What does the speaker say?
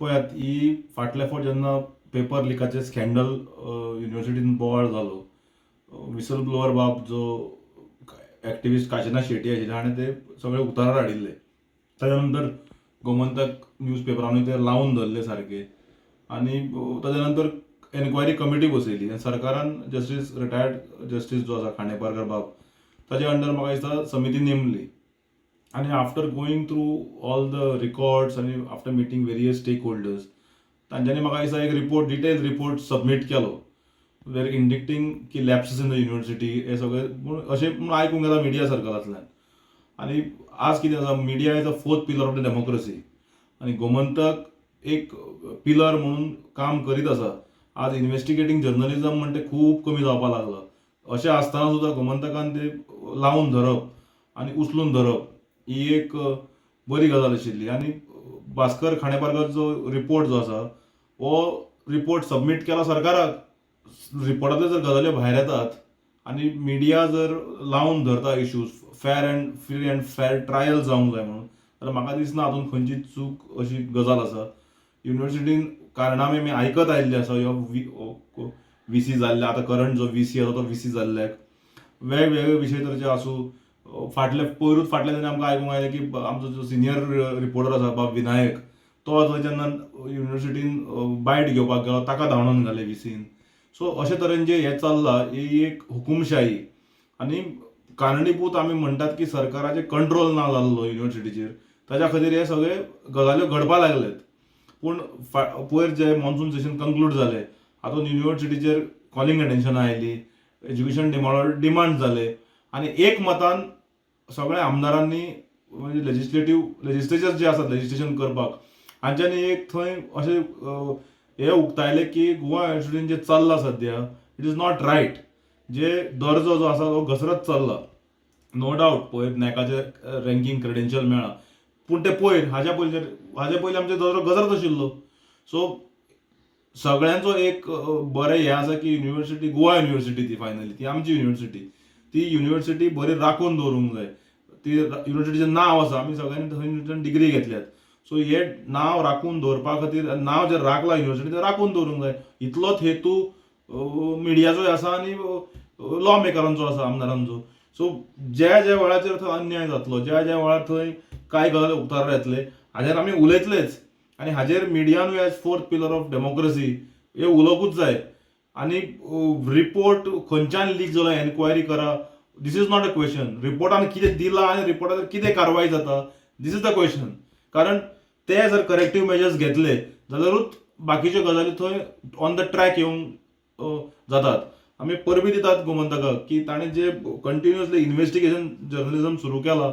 पळयात ही फाटल्या फावट जेन्ना पेपर लिकाचे स्कॅन्डल युनिवर्सिटीन बोवाळ जालो विसल ब्लोअर बाब जो ऍक्टिव्हिस्ट काशिनाथ शेट्टी आशिल्ले हाणें ते सगळे उतारार हाडिल्ले ताज्या नंतर गोमंतक न्यूज पेपरांनी ते लावून धरले सारके आनी ताज्या नंतर एन्क्वायरी कमिटी बसयली आनी सरकारान जस्टीस रिटायर्ड जस्टीस जो आसा खांडेपारकर बाब ताजे अंडर म्हाका दिसता समिती नेमली. आणि after going through all the records आणि after meeting various stake holders तांच्यांनी म्हाका दिसा एक रिपोर्ट डिटेल रिपोर्ट सबमीट केलो. वेर इंडिक्टींग की लॅप्सीस इन द युनिव्हर्सिटी हे सगळे पूण अशें म्हूण आयकूंक येता मिडिया सर्कलांतल्यान आनी आज कितें आसा media is a fourth pillar of the democracy आनी गोमंतक एक पिलर म्हणून काम करीत आसा आज इन्व्हेस्टिगेटींग जर्नलिझम म्हण तें खूब कमी जावपाक लागलं. अशें आसतना सुद्दां गोमंतकान ते लावून धरप आनी उचलून धरप. ही एक बरी गजाल आशिल्ली. आनी भास्कर खांडेपारकर जो रिपोर्ट जो आसा हो रिपोर्ट सबमीट केला सरकाराक. रिपोर्टांतल्यो जर गजाल्यो भायर येतात आनी मिडिया जर लावन धरता issues fair and free and fair trial जावंक जाय म्हणून जाल्यार म्हाका दिसना हातूंत खंयची चूक अशी गजाल आसा. युनिवर्सिटीन कारणामे आमी आयकत आयिल्ले आसा ह्यो व्ही सी जाल्ले आतां करंट जो व्ही सी आसा तो व्ही सी जाल्ल्याक. वेगवेगळे विशय तरेचे आसूं फाटले पयरूच फाटल्या तेन्ना आमकां आयकूंक आयलें की आमचो जो सिनियर रिपोर्टर आसा बाब विनायक तो थंय जेन्ना युनिवर्सिटीन बायट घेवपाक गेलो ताका धांवडावन घाले व्हीसीन सो अशे तरेन जे हें चल्लां ही एक हुकुमशाही. आनी कारणीभूत आमी म्हणटात की सरकाराचे कंट्रोल ना जाल्लो युनिवर्सिटीचेर ताच्या खातीर हे सगळे गजाल्यो घडपाक लागलेत. पूण फा- पयर जे मॉन्सून सेशन कंक्लूड जाले हातूंत युनिवर्सिटीचेर कॉलिंग अटेन्शन आयली एज्युकेशन डिमांड डिमांड जाले आनी एक मतान सगळ्या आमदारांनी म्हणजे लेजिस्लेटिव्ह लेजिस्लेचर जे आसात लेजिस्लेशन करपाक हांच्यांनी एक थंय अशें हे उक्तायले की गोवा युनिव्हर्सिटीन जे चल्लां सद्या इट इज नॉट रायट जे दर्जो जो आसा तो घसरत चल्ला. नो डावट पयर नॅकाचे रँकींग क्रेडेन्शियल मेळ्ळा पूण ते पयर हाज्या पयलीं हाज्या पयलीं आमचे दर्जो घसरत आशिल्लो. सो सगळ्यांचो एक बरें हें आसा की युनिवर्सिटी गोवा युनिवर्सिटी ती फायनली ती आमची युनिवर्सिटी ती युनिवर्सिटी बरी राखून दवरूंक जाय. ती युनिवर्सिटीचें नांव आसा आमी सगळ्यांनी थंय युनिवर्सिटीन डिग्री घेतल्यात. सो हे नांव राखून दवरपा खातीर नांव जें राखलां युनिवर्सिटी तें राखून दवरूंक जाय. इतलोच हेतू मिडियाचोय आसा आनी लॉ मेकरांचो आसा आमदारांचो. सो ज्या ज्या वेळाचेर थंय अन्याय जातलो ज्या ज्या वेळार थंय कांय गजाली उतार येतले हाजेर आमी उलयतलेच. आनी हाजेर मिडियानूय as fourth pillar of democracy हे उलोवंकूच जाय. आनी रिपोर्ट खंयच्यान लीक जालो एन्क्वायरी करा this is not a question रिपोर्टान कितें दिलां आनी रिपोर्टाचेर कितें कारवाय जाता? दिस इज द क्वेश्चन कारण ते जर करेक्टीव मेजर्स घेतले जाल्यारूच बाकीच्यो गजाली थंय ऑन द ट्रॅक येवंक जातात. आमी परबी दितात गोमंतकाक की ताणें जे कंटिन्युअसली इन्व्हेस्टिगेशन जर्नलिझम सुरू केला